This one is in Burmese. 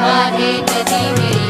မာတိတတိဝေ